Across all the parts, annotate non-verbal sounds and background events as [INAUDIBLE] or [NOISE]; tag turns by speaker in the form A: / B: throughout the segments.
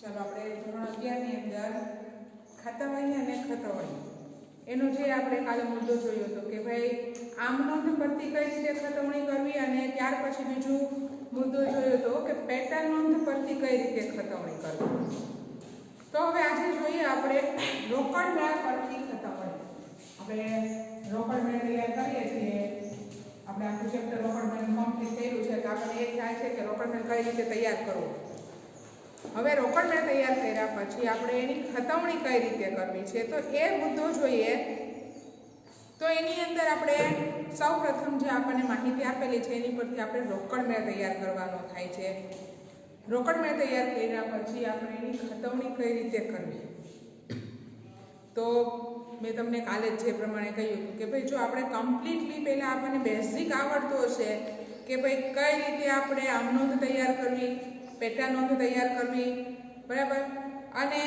A: ચાલો આપણે ધોરણ અગિયારની અંદર ખાતાવાળી અને ખતવાળી એનો જે આપણે કાલે મુદ્દો જોયો હતો કે ભાઈ આમ નોંધ પરથી કઈ રીતે ખતવણી કરવી અને ત્યાર પછી બીજું મુદ્દો જોયો હતો કે પેટા નોંધ પરથી કઈ રીતે ખતવણી કરવી. તો હવે આજે જોઈએ આપણે રોકડ મેળા પરથી ખતવણી. આપણે રોકડ મેળા તૈયાર કરીએ છીએ. આપણે આખું ચેપ્ટર રોકડ મેળ કમ્પ્લીટ થયેલું છે, તો આપણને એ ખ્યાલ છે કે રોકડ મેળ કઈ રીતે તૈયાર કરવો. હવે રોકડ મેળ તૈયાર કર્યા પછી આપણે એની ખતવણી કઈ રીતે કરવી છે? તો એ મુદ્દો જોઈએ. તો એની અંદર આપણે સૌ પ્રથમ જે આપણને માહિતી આપેલી છે, એની પરથી આપણે રોકડ મેળ તૈયાર કરવાનો થાય છે. રોકડ મેળ તૈયાર કર્યા પછી આપણે એની ખતવણી કઈ રીતે કરવી? તો મેં તમને કાલે જ પ્રમાણે કહ્યું હતું કે ભાઈ જો આપણે કમ્પ્લીટલી પહેલાં આપણને બેઝિક આવડતું હશે કે ભાઈ કઈ રીતે આપણે આમ નોંધ તૈયાર કરવી, પેટા નોંધ તૈયાર કરવી, બરાબર? અને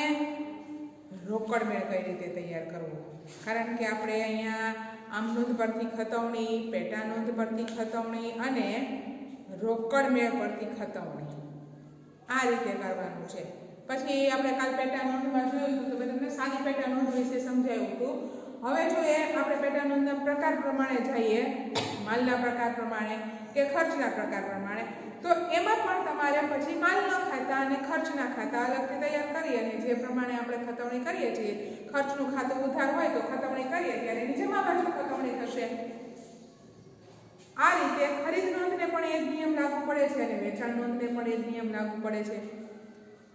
A: રોકડ મેળ કઈ રીતે તૈયાર કરવો? કારણ કે આપણે અહીંયા આમ નોંધ પરથી ખતવણી, પેટા નોંધ પરથી ખતવણી અને રોકડ મેળ પરથી ખતવણી આ રીતે કરવાનું છે. પછી આપણે કાલ પેટા નોંધમાં જોયું હતું તો તમને સાદી પેટા નોંધ વિશે સમજાવ્યું હતું. હવે જોઈએ આપણે પેટા નોંધના પ્રકાર પ્રમાણે જઈએ, માલના પ્રકાર પ્રમાણે કે ખર્ચના પ્રકાર પ્રમાણે, તો એમાં પણ તમારે પછી માલના ખાતા અને ખર્ચના ખાતા અલગથી તૈયાર કરી અને જે પ્રમાણે આપણે ખતવણી કરીએ છીએ, ખર્ચનું ખાતું ઉધાર હોય તો ખતવણી કરીએ ત્યારે એની જમા બાજુ ખતવણી થશે. આ રીતે ખરીદ નોંધને પણ એ જ નિયમ લાગુ પડે છે અને વેચાણ નોંધને પણ એ જ નિયમ લાગુ પડે છે.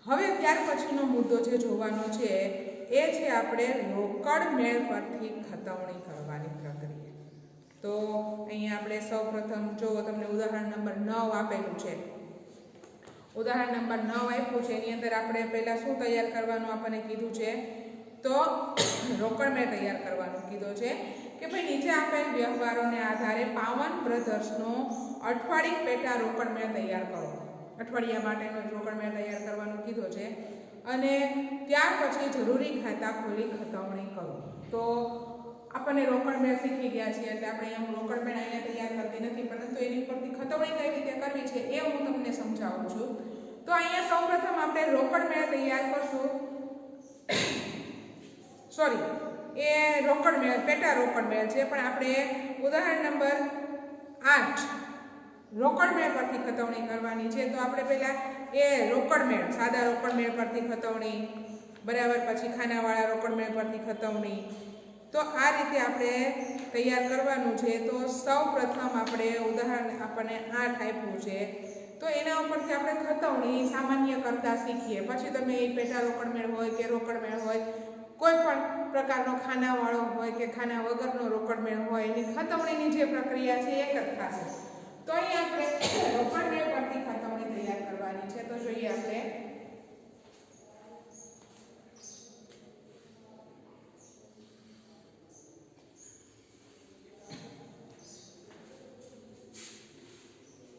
A: હવે ત્યાર પછીનો મુદ્દો જે જોવાનો છે એ છે આપણે રોકડ મેળ પરથી ખતવણી કરવાની પ્રક્રિયા. તો અહીંયા આપણે સૌ પ્રથમ જો તમને ઉદાહરણ નંબર નવ આપેલું છે. ઉદાહરણ નંબર નવ આપ્યું છે. એની અંદર આપણે પહેલાં શું તૈયાર કરવાનું આપણને કીધું છે? તો રોકડ મેળ તૈયાર કરવાનું કીધું છે કે ભાઈ નીચે આપેલ વ્યવહારોને આધારે પાવન બ્રધર્સનો અઠવાડિક પેટા રોકડ મેળ તૈયાર કરો. અઠવાડિયા માટેનો રોકડ મેળ તૈયાર કરવાનું કીધું છે. અને ત્યાર પછી જરૂરી ખાતા ખોલી ખતવણી કરો. તો આપણને રોકડ મેળ શીખી ગયા છીએ એટલે આપણે હું રોકડ મેળ અહીંયા તૈયાર કરતી નથી, પરંતુ એની ઉપરથી ખતવણી કઈ રીતે કરવી છે એ હું તમને સમજાવું છું. તો અહીંયા સૌપ્રથમ આપણે રોકડ મેળ તૈયાર કરશું. સોરી એ રોકડ મેળ, પેટા રોકડ મેળ છે, પણ આપણે ઉદાહરણ નંબર આઠ રોકડ મેળ પરથી ખતવણી કરવાની છે. તો આપણે પહેલાં એ રોકડ મેળ, સાદા રોકડ મેળ પરથી ખતવણી, બરાબર, પછી ખાનાવાળા રોકડ મેળ પરથી ખતવણી. તો આ રીતે આપણે તૈયાર કરવાનું છે. તો સૌ પ્રથમ આપણે ઉદાહરણ આપણને આઠ આપ્યું છે. તો એના ઉપરથી આપણે ખતવણી સામાન્ય કરતા શીખીએ. પછી તમે એ પેટા રોકડ મેળ હોય કે રોકડ મેળ હોય, કોઈ પણ પ્રકારનો ખાનાવાળો હોય કે ખાના વગરનો રોકડ મેળ હોય, એની ખતવણીની જે પ્રક્રિયા છે એક જ થશે. તો અહીં આપણે રોકડ મેળ પરથી તૈયાર કરવાની છે. તો જોઈએ આપણે.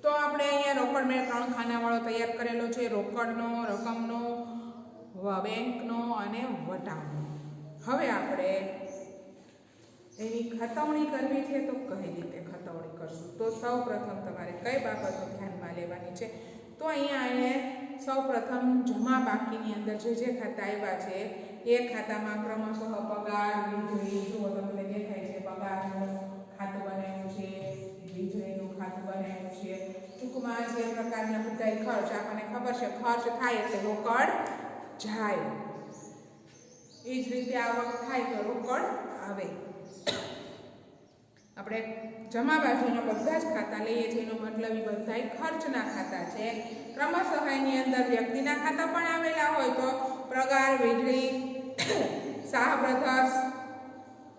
A: તો આપણે અહીંયા રોકડ મેળ ત્રણ ખાનાવાળો તૈયાર કરેલો છે. રોકડનો, રકમનો બેંકનો અને વટાવનો હવે આપણે એની ખતવણી કરવી છે તો કઈ રીતે ખતવણી કરશું? તો સૌ પ્રથમ તમારે કઈ બાબતો ધ્યાનમાં લેવાની છે? તો અહીંયા એણે સૌ પ્રથમ જમા બાકીની અંદર જે જે ખાતા આવ્યા છે, એ ખાતામાં ક્રમશઃ પગાર, વીજળી, જુઓ તમને દેખાય છે, પગારનું ખાતું બનાવ્યું છે, વીજળીનું ખાતું બનાવ્યું છે. ટૂંકમાં જે પ્રકારના બધા ખર્ચ આપણને ખબર છે, ખર્ચ થાય એટલે રોકડ જાય. એ જ રીતે આવક થાય તો રોકડ આવે. આપણે જમા બાજુના બધા જ ખાતા લઈએ છીએ, એનો મતલબ એ બધા ખર્ચના ખાતા છે. ક્રમ સહાયની અંદર વ્યક્તિના ખાતા પણ આવેલા હોય તો પ્રગાર વીજળી, શાહ બ્રધર્સ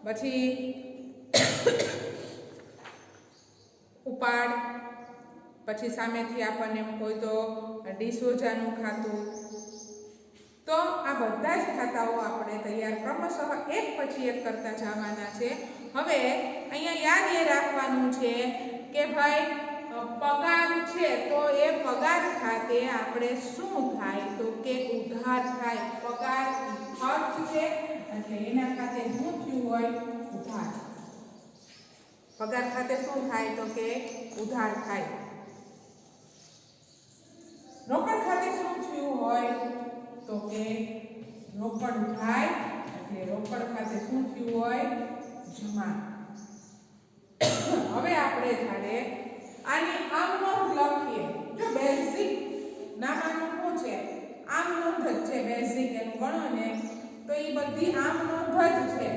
A: પછી ઉપાડ, પછી સામેથી આપણને કોઈ તો ડિસોજાનું ખાતું. તો આ બધા જ ખાતાઓ આપણે તૈયાર, ક્રમશઃ એક પછી એક કરતા જવાના છે. હવે અહીંયા યાદ એ રાખવાનું છે કે ભાઈ પગાર છે તો એ પગાર ખાતે આપણે શું થાય? તો કે ઉધાર થાય. પગાર ખર્ચ છે. એટલે એના ખાતે શું થયું હોય? ઉધાર. પગાર ખાતે શું થાય? તો કે ઉધાર થાય. રોકડ ખાતે શું થયું હોય? તો કે રોકડ થાય. એટલે રોકડ ખાતે શું થયું હોય? જમા. હવે આપણે જ્યારે આની આમ નોંધ લખીએ. જો બેઝિક નામાનું શું છે? આમ નોંધ જ છે બેઝિક એનું ગણો ને. તો એ બધી આમ નોંધ જ છે.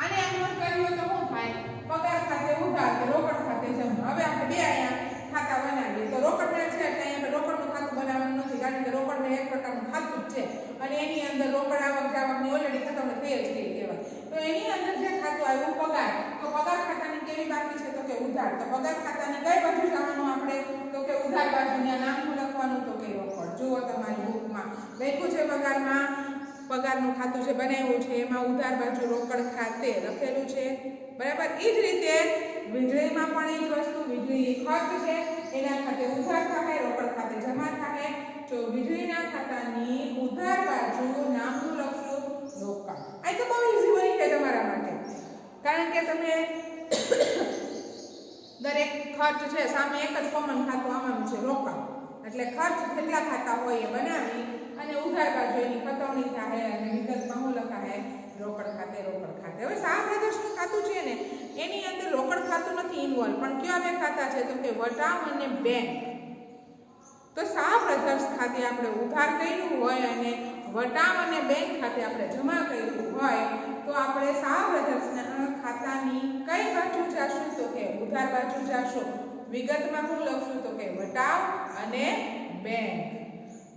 A: આને આમ નોંધ કરી તો શું થાય? પગાર ખાતે ઉધાર કે રોકડ ખાતે જમા. હવે આપણે બે અહીંયા ખાતા બનાવીએ. તો રોકડના છે એટલે અહીંયા રોકડનું ખાતું બનાવવાનું નથી, કારણ કે રોકડ એક પ્રકારનું ખાતું જ છે. અને એની અંદર રોકડ આવક જાવકની ઓલરેડી ખતમ થઈ જ ગઈ તો એની અંદર જે ખાતું આવ્યું પગાર. તો પગાર ખાતાની કેવી બાકી છે? તો કે ઉધાર. તો પગાર ખાતાની કઈ બાજુ જવાનું આપણે? તો કે ઉધાર બાજુની નામનું લખવાનું તો કે રોકડ જુઓ તમારી બુકમાં. લખ્યું છે પગારમાં, પગારનું ખાતું જે બનાવ્યું છે, એમાં ઉધાર બાજુ રોકડ ખાતે લખેલું છે. બરાબર? એ જ રીતે વીજળીમાં પણ એ જ વસ્તુ, વીજળી ખર્ચ છે. એના ખાતે ઉધાર થાય, રોકડ ખાતે જમા થાય. જો વીજળીના ખાતાની ઉધાર બાજુ નામનું લખશું રોકડ આ તો બહુ ઇઝી બની છે તમારા માટે. કારણ કે તમે [COUGHS] દરેક ખર્ચ છે, સામે એક જ કોમન ખાતું આવવાનું છે રોકડ એટલે ખર્ચ કેટલા ખાતા હોય એ બનાવી અને ઉધાર બાજુ એની ખતવણી થાય અને વિગતમાં હું લખાય, રોકડ ખાતે રોકડ ખાતે. હવે સા પ્રદર્શન ખાતું છે ને, એની અંદર રોકડ ખાતું નથી ઇન્વોલ્વ પણ કયા બે ખાતા છે? તો કે વટાવ અને બેંક તો સા ખાતે આપણે ઉધાર કર્યું હોય અને વટાવ અને બેંક ખાતે આપણે જમા કર્યું હોય, તો આપણે સાવ બ્રધર્સના ખાતાની કઈ બાજુ જાશું? તો કે ઉધાર બાજુ જાશું. વિગતમાં હું લખશું તો કે વટાવ અને બેંક.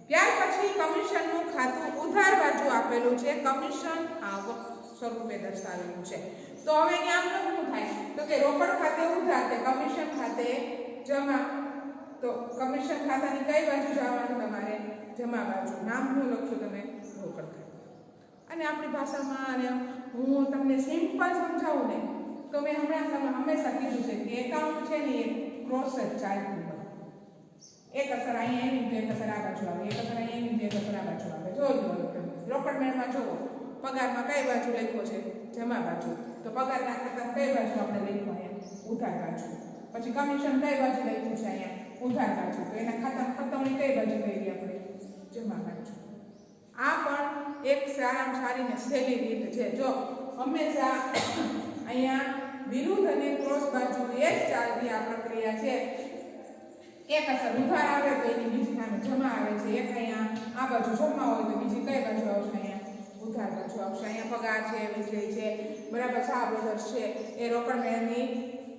A: ત્યાર પછી કમિશનનું ખાતું ઉધાર બાજુ આપેલું છે. કમિશન આવક સ્વરૂપે દર્શાવેલું છે. તો હવે અહીંયા આપણે શું થાય? તો કે રોકડ ખાતે ઉધાર તે કમિશન ખાતે જમા. તો કમિશન ખાતાની કઈ બાજુ જવાનું તમારે? જમા બાજુ. નામ હું લખશું તમે? રોકડ ખાતે. અને આપણી ભાષામાં અને હું તમને સિમ્પલ સમજાવું ને, તો મેં હમણાં તમને હંમેશા કીધું છે કે એકાઉન્ટ છે ને એ ક્રોસ જ ચાલતું હોય એક અસર અહીંયા એની એક અસર આ બાજુ આવે, એક અસર અહીંયા એની એક અસર આ બાજુ આવે. જોજો રોકડ મેળમાં જુઓ, પગારમાં કઈ બાજુ લખ્યો છે? જમા બાજુ. તો પગારના ખાતા કઈ બાજુ આપણે લખ્યું? અહીંયા, ઉધાર બાજુ. પછી કમિશન કઈ બાજુ લખ્યું છે અહીંયા? ઉધાર બાજુ તો એના ખાતા ખતમણી કઈ બાજુ કરી આપણે? જમા બાજુ આ પણ એક સારામાં સારી ને સહેલી રીત છે. જો હંમેશા અહીંયા વિરુદ્ધ અને ક્રોસ બાજુ એ જ ચાલતી આ પ્રક્રિયા છે. એક અસર ઉધાર આવે તો એની બીજી સામે જમા આવે છે. એક અહીંયા આ બાજુ જમા હોય તો બીજી કઈ બાજુ આવશે? અહીંયા ઉધાર બાજુ આવશે. અહીંયા પગાર છે, વીજળી છે, બરાબર સા બ્રધર્સ છે. એ રોકડ મેળની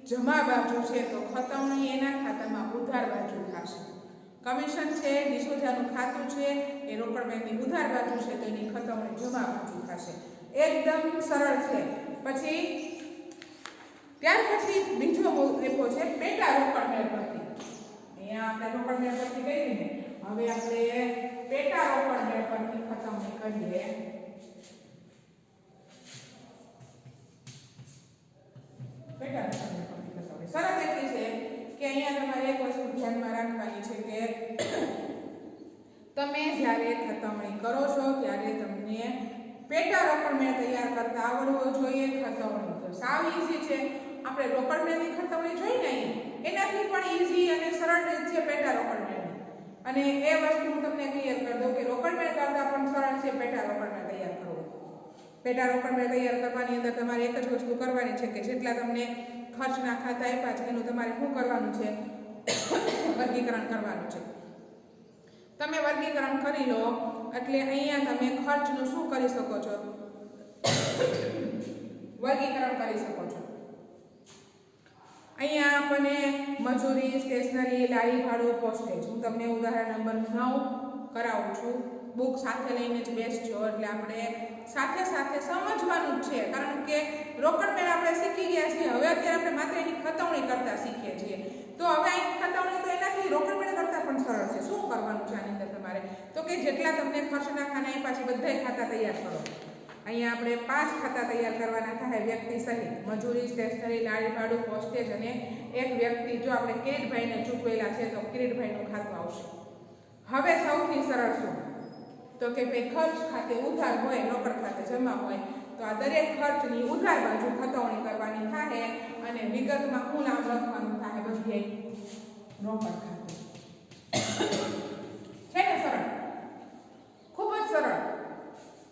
A: જમા બાજુ છે તો ખતમણી એના ખાતામાં ઉધાર બાજુ થશે. કમિશન છે, ડિસોજાનું ખાતું છે, એ રોકડ બેંકની ઉધાર બાજુ છે, તો એની ખતમણી જમા બાજુ થશે. એકદમ સરળ છે. પછી, ત્યાર પછી બીજો રેપો છે, પેટા રોકડ મેળ પરથી અહીંયા આપણે રોકડ મેળવતી કરી ને, હવે આપણે પેટા રોકડ મેળવતી ખતમણી કરીએ. પેટા રોકડ શરત એટલી છે કે અહીંયા તમારે એક વસ્તુ ધ્યાનમાં રાખવાની છે કે તમે જ્યારે ખતમણી કરો છો ત્યારે તમને પેટા રોકડ મેં તૈયાર કરતા આવડવો જોઈએ ખતમણી તો સાવ ઈઝી છે. આપણે રોકડ મેળની ખતમણી જોઈ નહીં એનાથી પણ ઈઝી અને સરળ રીત છે પેટા રોકડ મેળની. અને એ વસ્તુ હું તમને ક્લિયર કરી દઉં કે રોકડ મેળ કરતાં પણ સરળ છે પેટા રોકડ મેળ તૈયાર કરવો. પેટા રોકડ મેળ તૈયાર કરવાની અંદર તમારે એક જ વસ્તુ કરવાની છે કે જેટલા તમને ખર્ચના ખાતા આપ્યા છે, એનું તમારે શું કરવાનું છે? વર્ગીકરણ કરવાનું છે. તમે વર્ગીકરણ કરી લો, એટલે અહીંયા તમે ખર્ચનું શું કરી શકો છો? વર્ગીકરણ કરી શકો છો. અહીંયા આપણને મજૂરી, સ્ટેશનરી, લારી, ભાડું, પોસ્ટેજ. હું તમને ઉદાહરણ નંબર નવ કરાવું છું. બુક સાથે લઈને જ બેસજો. એટલે આપણે સાથે સાથે સમજવાનું જ છે. કારણ કે રોકડ મેળ આપણે શીખી ગયા છીએ. હવે અત્યારે આપણે માત્ર એની ખતવણી કરતા શીખીએ છીએ. તો હવે અહીં ખતવણી તો એનાથી રોકડ મેળ કરતાં પણ સરળ છે. શું કરવાનું છે આની અંદર તમારે? તો કે જેટલા તમને ખર્ચના ખાના એ પાછી બધાય ખાતા તૈયાર કરો. અહીંયા આપણે પાંચ ખાતા તૈયાર કરવાના થાય વ્યક્તિ સહિત. મજૂરી, સ્ટેશનરી લાડી ભાડું, પોસ્ટેજ અને એક વ્યક્તિ. જો આપણે કિરીટભાઈને ચૂકવેલા છે તો કિરીટભાઈનું ખાતું આવશે. હવે સૌથી સરળ શું? તો કે ભાઈ ખર્ચ ખાતે ઉધાર હોય રોકડ ખાતે જમા હોય તો આ દરેક ખર્ચની ઉધાર બાજુ ખતવણી કરવાની થાય અને વિગતમાં હું નામ લખવાનું થાય બધી રોકડ ખાતે. છે ને સરળ? ખૂબ જ સરળ.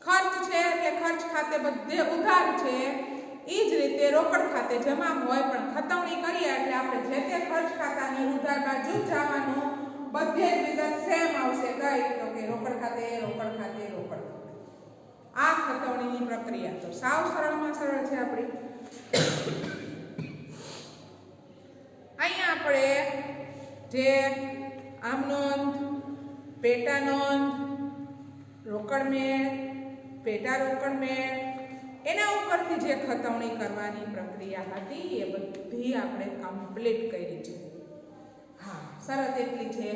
A: ખર્ચ છે એટલે ખર્ચ ખાતે બધે ઉધાર છે. એ જ રીતે રોકડ ખાતે જમા હોય પણ ખતવણી કરીએ એટલે આપણે જે તે ખર્ચ ખાતાની ઉધાર બાજુ જ જવાનું બધે જ વિગત સેમ આવશે. કઈ તો કે રોકડ ખાતે રોકડ ખાતે, રોકડ આ ખતવણીની પ્રક્રિયા. તો સાવ સરળમાં સરળ છે આપણી. અહીંયા આપણે જે આમ નોંધ પેટા નોંધ રોકડ મેળ, પેટા રોકડ મેળ, એના ઉપરથી જે ખતવણી કરવાની પ્રક્રિયા હતી એ બધી આપણે કમ્પ્લીટ કરી છે. શરત એટલી છે.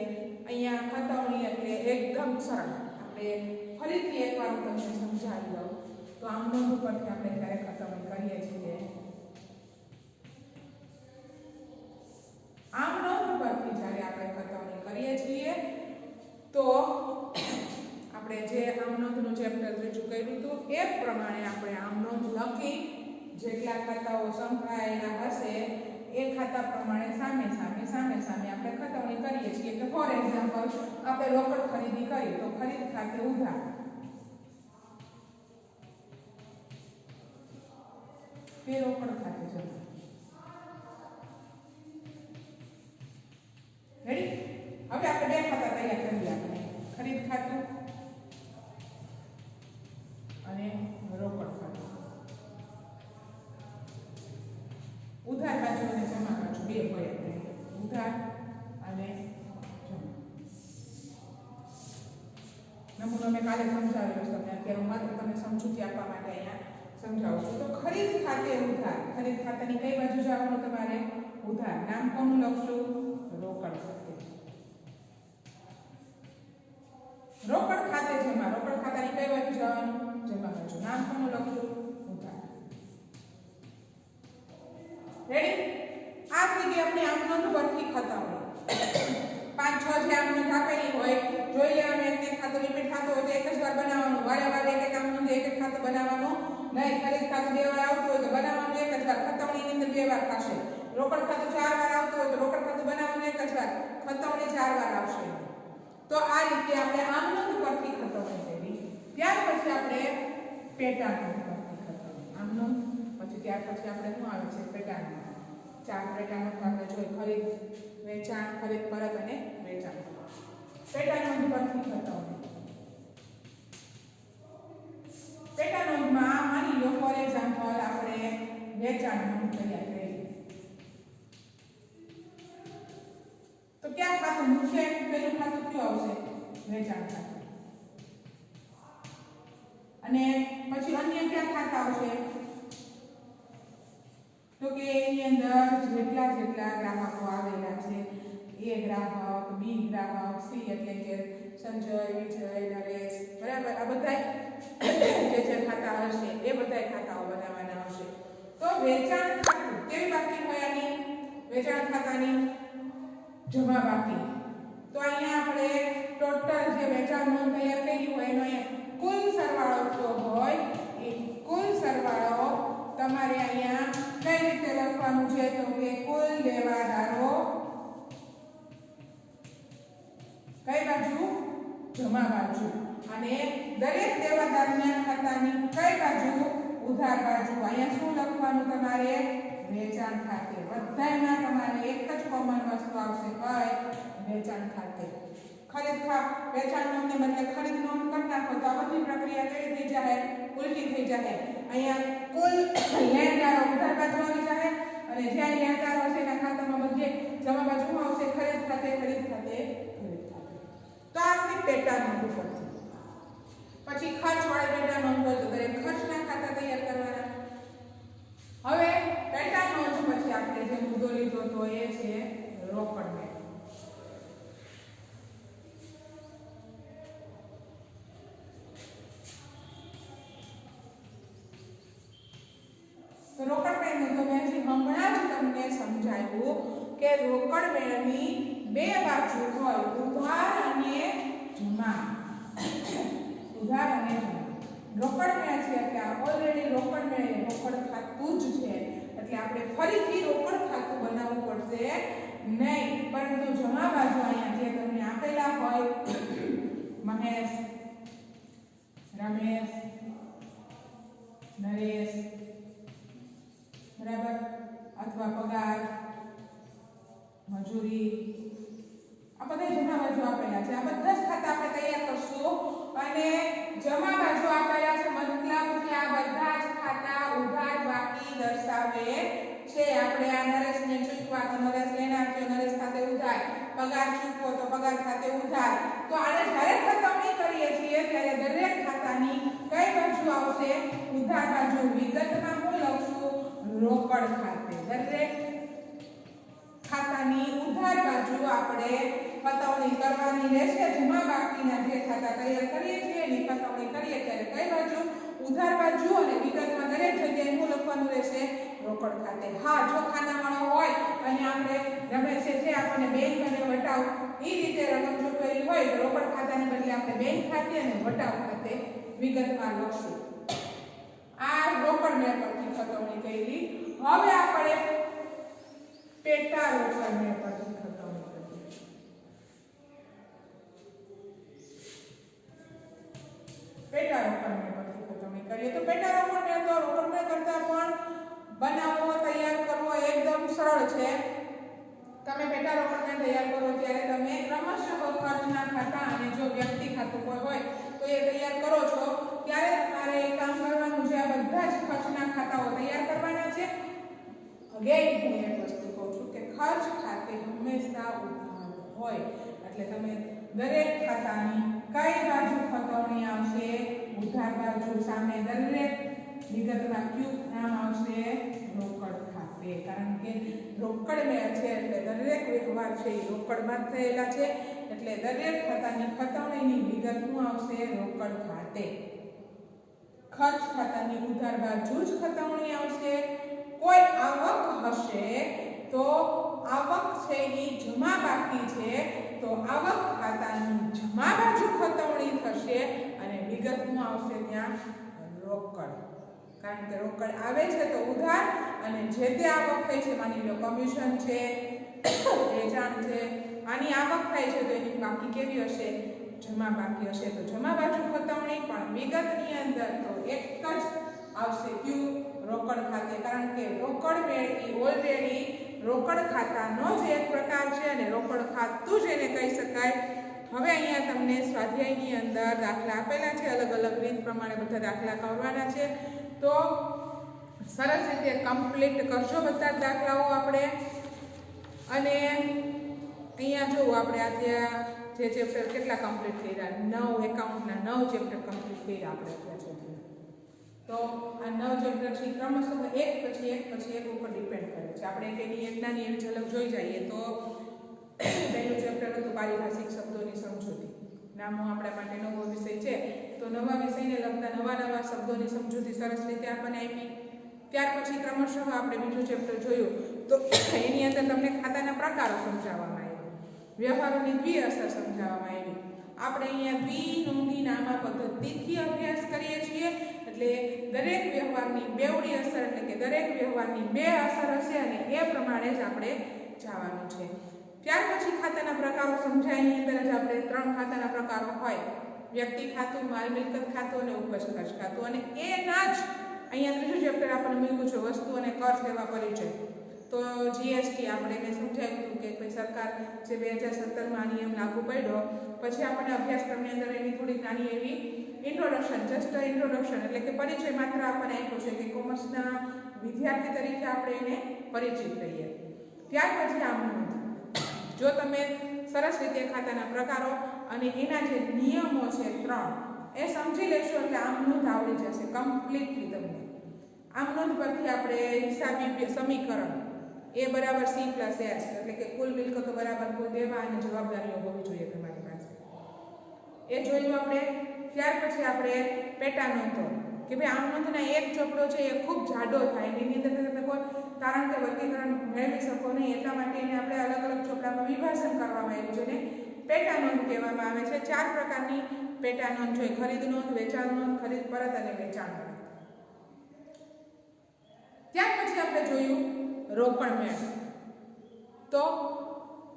A: અહીંયા ખતવણી એટલે એકદમ સરળ. આપણે ફરીથી એકવાર હું તમને સમજાવી દઉં તો આમ નોંધ ઉપરથી આપણે જ્યારે ખતવણી કરીએ છીએ. આમ નોંધ પરથી જ્યારે આપણે ખતવણી કરીએ છીએ, તો આપણે જે આમ નોંધનું ચેપ્ટર રજૂ કર્યું હતું, એ પ્રમાણે આપણે આમ નોંધ લખી જેટલા ખાતાઓ સંકળાયેલા હશે એ ખાતા પ્રમાણે સામે સામે સામે સામે આપણે ખતવણી કરીએ છીએ કે ફોર એક્ઝામ્પલ આપણે રોકડ ખરીદી કરી તો ખરીદ ખાતે ઉધાર તે રોકડ ખાતે જમા રેડી હવે આપણે બે ખાતા તૈયાર કરી આપણે. ખરીદ ખાતું અને રોકડ ખાતું. ઉધાર બાજુ અને જમા બાજુ બે પડે ઉધાર અને નમૂનો મેં કાલે સમજાવેલો છે તમને. અત્યારે હું માત્ર તમને સમજૂતી આપવા માટે અહીંયા સમજાવું છું. તો ખરીદ ખાતે ઉધાર. ખરીદ ખાતાની કઈ બાજુ જવાનું તમારે? ઉધાર. નામ કોનું લખશું? રોકડ રોકડ ખાતે જમા. રોકડ ખાતાની કઈ બાજુ જવાનું? જમા બાજુ નામ કોનું લખશું? આ આપણે ગઈ આપણી આમ હોય પાંચ, છ જે આમ નોંધ હોય, જોઈ લેવાનું એક એક ખાતું રિપીટ ખાતું હોય તો એક જ વાર બનાવવાનું. વારે વારે એક એક આમ નોંધ એક એક ખાતું બનાવવાનું. નહીં ખરીદ ખાતું બે વાર આવતું હોય તો બનાવવાનું, એક જ વાર ખતવણીની અંદર બે વાર ખાશે. રોકડ ખાતું ચાર વાર આવતું હોય તો રોકડ ખાતું બનાવવાનું, એક જ વાર ખતવણી ચાર વાર આવશે. તો આ રીતે આપણે આમ પરથી ખતવણી કરી ત્યાર પછી આપણે પેટા નોંધ પરથી ખતવણી આમ પછી ત્યાર પછી આપણે શું આવે છે? પેટા નોંધ ચાર પેટા નોંધ આપણે જોઈએ. ખરીદ વેચાણ ખરીદ પરત અને વેચાણ. પેટા નોંધ પરથી ખતવણી પેટા નોંધમાં માની લો, ફોર એક્ઝામ્પલ, આપણે વેચાણ નોંધ તૈયાર કરી. તો ક્યાં ખાતું મુખ્ય પેલું ખાતું કયું આવશે? વેચાણ ખાતું. અને પછી અન્ય ક્યાં ખાતા આવશે તો કે એની અંદર જેટલા જેટલા ગ્રાહકો આવેલા છે, એ ગ્રાહક, બી ગ્રાહક, સી એટલે કે સંજય, વિજય, નરેશ, બરાબર? આ બધા જે જે ખાતા હશે, એ બધા ખાતાઓ બનાવવાના હશે. તો વેચાણ ખાતું, કેવી બાકી હોય આની? વેચાણ ખાતાની જમા બાકી. તો અહીંયા આપણે ટોટલ જે વેચાણ નોંધ તૈયાર કરી હોય એનો અહીંયા કુલ સરવાળો જો હોય? એ કુલ સરવાળો તમારે અહીંયા કઈ રીતે લખવાનું છે? તો કે કુલ લેવાદારો કઈ બાજુ? જમા બાજુ. અને દરેક દેવાદારના ખાતાની કઈ બાજુ? ઉધાર બાજુ. અહીંયા શું લખવાનું તમારે? વેચાણ ખાતે. બધાયમાં તમારે એક જ કોમન વસ્તુ આવશે. કઈ? વેચાણ ખાતે. ખરીદ ખા વેચાણ નોંધને બદલે ખરીદ નોંધ કરી નાખો. તો આ બધી પ્રક્રિયા કેવી થઈ જાય? ઉલટી થઈ જાય. અહીંયા કુલ લેણદારો ઉધાર બાજુ આવી જાય અને જ્યાં લેણદારો હશે એના ખાતામાં બધે જમા બાજુમાં આવશે, ખરીદ ખાતે ખરીદ ખાતે તો આ આપણી પેટા નોંધ પડશે પછી ખર્ચ વાળી પેટા નોંધ તો દરેક ખર્ચના ખાતા તૈયાર કરવાના. હવે પેટા નોંધ પછી આપણે જે મુદ્દો લીધો તો એ છે રોકડ મેળ હમણાં જ તમને સમજાવ્યું કે રોકડ મેળની બે બાજુ હોય, ઉધાર અને જમા. ઉધાર અને રોકડ મેળ છે આ ઓલરેડી રોકડ મેળ રોકડ ખાતું જ છે. એટલે આપણે ફરીથી રોકડ ખાતું બનાવવું પડશે નહીં. પરંતુ જમા બાજુ અહીંયા જે તમને આપેલા હોય, મહેશ, રમેશ, નરેશ, બરાબર? અથવા પગાર, મજૂરી, આ બધા જમા બાજુ આપેલા છે. આ બધા જ ખાતા આપણે તૈયાર કરશું. અને જમા બાજુ આપેલા છે, મતલબ કે આ બધા જ ખાતા ઉધાર બાકી દર્શાવે છે. આપણે આ નરેશને ચૂકવા તો નરેશ લઈને આપ્યો નરેશ ખાતે ઉધાર. પગાર ચૂકવો તો પગાર ખાતે ઉધાર. તો આને જ્યારે ખતમણી કરીએ છીએ, ત્યારે દરેક ખાતાની કઈ બાજુ આવશે? ઉધાર બાજુ. વિગતમાં હું લખશું રોકડ ખાતે. દરેક ખાતાની ઉધાર બાજુ આપણે પતવણી કરવાની રહેશે. જમા બાકીના જે ખાતા તૈયાર કરીએ છીએ, એની પતવણી કરીએ ત્યારે કઈ બાજુ? ઉધાર બાજુ અને વિગતમાં દરેક જગ્યાએ શું લખવાનું રહેશે? રોકડ ખાતે. હા, જો ખાનાવાળો હોય અને આપણે રમેશે છે આપણને બેંક અને વટાવ એ રીતે રકમ ચૂકવેલી હોય તો રોકડ ખાતાની બદલે આપણે બેંક ખાતે અને વટાવ ખાતે વિગતમાં લખશું. આ રોકડ મેપરથી ખતવણી કરી. હવે આપણે પેટા રોકડ મેપરથી ખતવણી કરીએ. પેટા રોકડ મેપરથી ખતવણી કરીએ. તો પેટા રોકડ મેળ તો રોકડ મેળ કરતા પણ બનાવવો તૈયાર કરવો એકદમ સરળ છે. તમે પેટા રોકડ મેળ તૈયાર કરો ત્યારે તમે ક્રમશઃ ખર્ચના ખાતા અને જો વ્યક્તિ ખાતું કોઈ હોય તો એ તૈયાર કરો છો. ત્યારે તમારે એક કામ કરવાનું છે, આ બધા જ ખર્ચના ખાતાઓ તૈયાર કરવાના છે. અગેન હું એક વસ્તુ કહું છું કે ખર્ચ ખાતે હંમેશા ઉધાર હોય. એટલે તમે દરેક ખાતાની કઈ બાજુ ખતવણી આવશે, ઉધાર બાજુ સામે દરેક વિગતમાં ક્યુ નામ આવશે, રોકડ ખાતે. કારણ કે રોકડ મેં છે એટલે દરેક વ્યવહાર છે એ રોકડમાં થયેલા છે. એટલે દરેક ખાતાની ખતવણીની વિગત શું આવશે? રોકડ ખાતે. ખર્ચ ખાતાની ઉધાર બાજુ જ ખતવણી આવશે. કોઈ આવક હશે તો આવક છે એ જમા બાકી છે. તો આવક ખાતાની જમા બાજુ ખતવણી થશે અને વિગતમાં આવશે ત્યાં રોકડ. કારણ કે રોકડ આવે છે તો ઉધાર અને જે તે આવક થઈ છે માની લો કમિશન છે, વેચાણ છે, આની આવક થાય છે તો એની બાકી કેવી હશે? જમા બાકી હશે તો જમા બાજુ ખતવણી પણ વિગતની અંદર તો એક જ આવશે ક્યુ, રોકડ ખાતે. કારણ કે રોકડ મેળવી, ઓલરેડી રોકડ ખાતાનો જ એક પ્રકાર છે અને રોકડ ખાતું જ એને કહી શકાય. હવે અહીંયા તમને સ્વાધ્યાયની અંદર દાખલા આપેલા છે, અલગ અલગ રીત પ્રમાણે બધા દાખલા કરવાના છે. તો સરસ રીતે કમ્પ્લીટ કરશો બધા દાખલાઓ આપણે. અને અહીંયા જોવું આપણે આજે જે ચેપ્ટર કેટલા કમ્પ્લીટ કર્યા? નવ એકાઉન્ટના નવ ચેપ્ટર કમ્પ્લીટ કર્યા આપણે અત્યાર સુધી. તો આ નવ ચેપ્ટર છે ક્રમશઃ એક પછી એક પછી એક ઉપર ડિપેન્ડ કરે છે. આપણે એની એક નાની એવી ઝલક જોઈ જઈએ તો [COUGHS] પહેલું ચેપ્ટર હતું પારિભાષિક શબ્દોની સમજૂતી. નામો આપણા માટે નવો વિષય છે. તો નવા વિષયને લગતા નવા નવા શબ્દોની સમજૂતી સરસ રીતે આપણને આપી. ત્યાર પછી ક્રમશઃ આપણે બીજું ચેપ્ટર જોયું. તો [COUGHS] એની અંદર તમને ખાતાના પ્રકારો સમજાવવામાં વ્યવહારોની દ્વિ અસર સમજાવવામાં આવી આપણે અહીંયા દ્વિનોંધી નામા પદ્ધતિથી અભ્યાસ કરીએ છીએ. એટલે દરેક વ્યવહારની બેવડી અસર એટલે કે દરેક વ્યવહારની બે અસર હશે અને એ પ્રમાણે જ આપણે જવાનું છે. ત્યાર પછી ખાતાના પ્રકારો સમજાય. એની અંદર જ આપણે ત્રણ ખાતાના પ્રકારો હોય. વ્યક્તિ ખાતું, માલ મિલકત ખાતું અને ઉપજ ખર્ચ ખાતું. અને એના જ અહીંયા ત્રીજું ચેપ્ટર આપણને મૂક્યું છે વસ્તુ અને કર સેવા પરિચય. તો જીએસટી આપણે મેં સમજાવ્યું હતું કે ભાઈ સરકાર જે બે હજાર સત્તરમાં નિયમ લાગુ પડ્યો, પછી આપણે અભ્યાસક્રમની અંદર એની થોડી નાની એવી ઇન્ટ્રોડક્શન જસ્ટ ઇન્ટ્રોડક્શન એટલે કે પરિચય માત્ર આપણને આપ્યો છે કે કોમર્સના વિદ્યાર્થી તરીકે આપણે એને પરિચિત રહીએ ત્યાર પછી આમ જો તમે સરસ રીતે ખાતાના પ્રકારો અને એના જે નિયમો છે ત્રણ, એ સમજી લેશો એટલે આમ નોંધ આવડી જશે કમ્પ્લીટલી તમને. આમ નોંધ પરથી આપણે હિસાબી સમીકરણ એ બરાબર સી પ્લસ એસ, એટલે કે કુલ મિલકતો બરાબર કુલ દેવા અને જવાબદારીઓ હોવી જોઈએ તમારી પાસે. એ જોયું આપણે, ત્યાર પછી આપણે પેટા નોંધો, કે ભાઈ આમ નોંધના એક ચોપડો છે એ ખૂબ જાડો થાય એની અંદર તમે કોઈ કારણ કે વર્ગીકરણ મેળવી શકો નહીં, એટલા માટે એને આપણે અલગ અલગ ચોપડામાં વિભાજન કરવામાં આવ્યું છે ને પેટા નોંધ કહેવામાં આવે છે. ચાર પ્રકારની પેટા નોંધ જોઈએ ખરીદ નોંધ, વેચાણ નોંધ, ખરીદ પરત અને વેચાણ ત્યાર પછી આપણે જોયું રોકડ મેળ. તો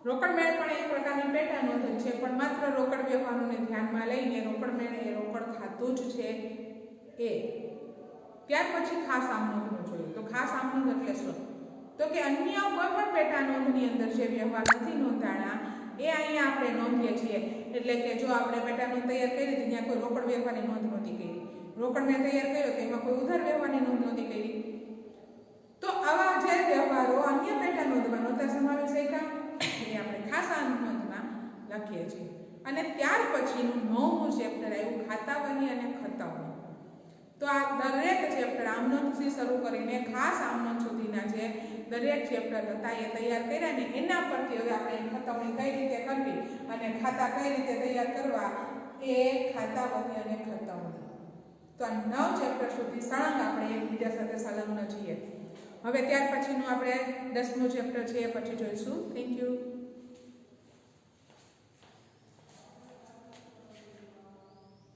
A: રોકડ મેળ પણ એક પ્રકારની પેટા નોંધ છે, પણ માત્ર રોકડ વ્યવહારોને ધ્યાનમાં લઈને રોકડ મેળ એ રોકડ ખાતું જ છે એ. ત્યાર પછી ખાસ આમનોંધનું જોઈએ. તો ખાસ આમનોંધ એટલે શું? તો કે અન્ય કોઈ પણ પેટા નોંધની અંદર જે વ્યવહાર નથી નોંધાણા, એ અહીંયા આપણે નોંધીએ છીએ. એટલે કે જો આપણે પેટા નોંધ તૈયાર કરી ત્યાં કોઈ રોકડ વ્યવહારની નોંધ નહોતી કરી. રોકડ મેં તૈયાર કર્યો તો એમાં કોઈ ઉધાર વ્યવહારની નોંધ નહોતી કરી તો આવા જે વ્યવહારો અન્ય પેટા નોંધમાં નહોતા સમાવેશ શક્યા એ આપણે ખાસ આ નોંધમાં લખીએ છીએ અને ત્યાર પછીનું નવમું ચેપ્ટર આવ્યું, ખાતાવહી અને ખતાવહી તો આ દરેક ચેપ્ટર આમનોંધથી શરૂ કરીને ખાસ આમનોંધ સુધીના જે દરેક ચેપ્ટર હતા એ તૈયાર કર્યા ને એના પરથી હવે આપણે ખતવણી કઈ રીતે કરવી અને ખાતા કઈ રીતે તૈયાર કરવા એ ખાતા વહી અને ખતવણી. તો આ નવ ચેપ્ટર સુધી સળંગ આપણે એકબીજા સાથે સંલગ્ન છીએ. હવે ત્યાર પછીનું આપણે દસમું ચેપ્ટર છે એ પછી જોઈશું. Thank you